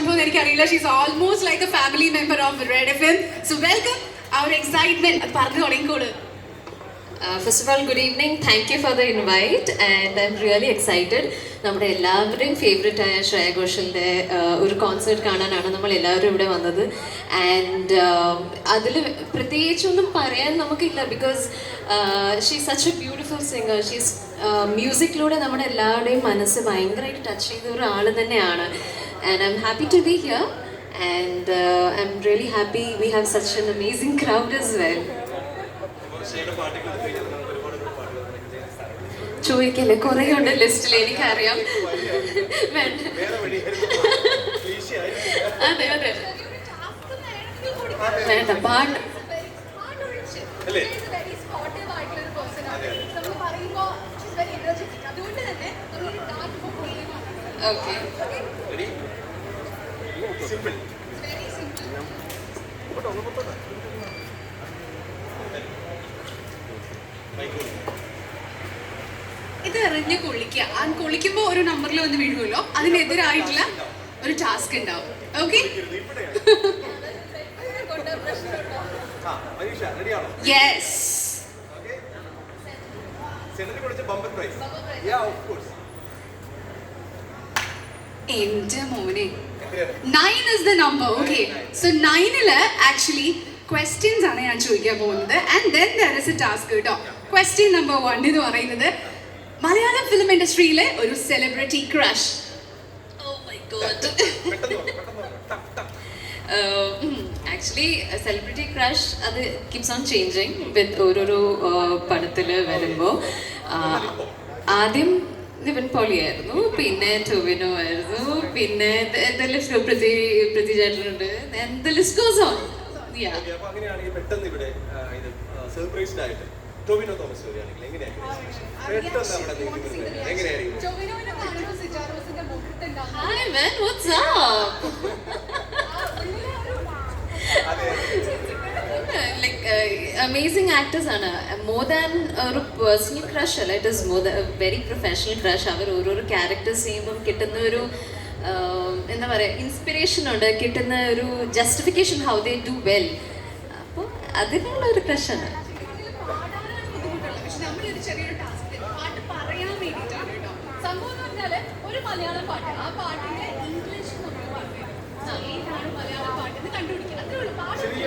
എനിക്ക് എനിക്കറിയില്ല. She's almost like a family member of Red FM so so welcome ആ ഒരു എക്സൈറ്റ്മെന്റ് അത് പറഞ്ഞു തുടങ്ങിക്കോളൂ. Uh, first of all, good evening. Thank you for the invite, and I'm really excited. നമ്മുടെ എല്ലാവരുടെയും favourite ആയ ശ്രേയ ഘോഷലിന്റെ ഒരു കോൺസേർട്ട് കാണാനാണ് നമ്മൾ എല്ലാവരും ഇവിടെ വന്നത്. ആൻഡ് അതിൽ പ്രത്യേകിച്ചൊന്നും പറയാൻ നമുക്കില്ല because she such a beautiful singer she's മ്യൂസിക്കിലൂടെ നമ്മുടെ എല്ലാവരുടെയും മനസ്സ് ഭയങ്കരമായിട്ട് ടച്ച് ചെയ്ത ഒരാൾ തന്നെയാണ്. I am happy to be here and I am really happy we have such an amazing crowd as well ചോദിക്കല്ലേ കുറേ ഉണ്ട് ലിസ്റ്റിൽ എനിക്കറിയാം. അതെ അതെ. വേണ്ട പാട്ട്? Okay simple. ഇത് എറിഞ്ഞ് കൊള്ളിക്കുക. ആ കൊള്ളിക്കുമ്പോൾ ഒരു നമ്പറിൽ വന്ന് വീഴുമല്ലോ അതിനെതിരായിട്ടുള്ള ഒരു ടാസ്ക് ഉണ്ടാവും. ഓക്കെ യെസ് എന്റെ മോനെ nine is the number okay so നയനിൽ actually questions ആണ് ഞാൻ ചോദിക്കാൻ പോകുന്നത്. And then there is a task കേട്ടോ. ക്വസ്റ്റ്യൻ നമ്പർ വൺ എന്ന് പറയുന്നത് മലയാളം ഫിലിം ഇൻഡസ്ട്രിയിലെ ഒരു celebrity crush. Actually celebrity crush അത് കീപ്സ് ഓൺ ചേഞ്ചിങ് വിത്ത് ഓരോരോ പടത്തിൽ വരുമ്പോൾ ആദ്യം നിവിൻ പോളി ആയിരുന്നു പിന്നെ ടൊവിനോ ആയിരുന്നു പിന്നെ എന്തെല്ലാം പ്രതി പ്രതി ചേട്ടനുണ്ട് the list goes on yeah Okay, അപ്പൊ അങ്ങനെയാണെങ്കിൽ പെട്ടെന്ന് ഇവിടെ ഇത് സർപ്രൈസ്ഡ് ആയിട്ട് ടൊവിനോ തോമസ് വരികയാണെങ്കിൽ എങ്ങനെയായിരിക്കും പെട്ടെന്ന് അവിടെ നിങ്ങൾക്ക് വരുന്നത് എങ്ങനെയായിരിക്കും? ഹായ് മാൻ വാട്ട്സ് അപ്പ് അതെ ലൈക്ക് അമേസിംഗ് ആക്ടേഴ്സ് ആണ്. മോർ ദാൻ ഒരു പേഴ്സണൽ ക്രഷ് അല്ല it is more very professional crush അവർ ഓരോരോ ക്യാരക്ടേഴ്സ് ചെയ്യുമ്പം കിട്ടുന്ന ഒരു എന്താ പറയുക ഇൻസ്പിറേഷൻ ഉണ്ട്. കിട്ടുന്ന ഒരു justification how they do well അപ്പോൾ അതിനുള്ള ഒരു പ്രശ്നമാണ് ഒരു മലയാളം പാട്ട് ആ പാട്ടിന്റെ ഇംഗ്ലീഷ് നമ്മൾ പറഞ്ഞു ഏതാണ് മലയാളം പാട്ട് എന്ന് കണ്ടുപിടിക്കണം അത്രേ ഉള്ളൂ പാട്ട് ചെറിയ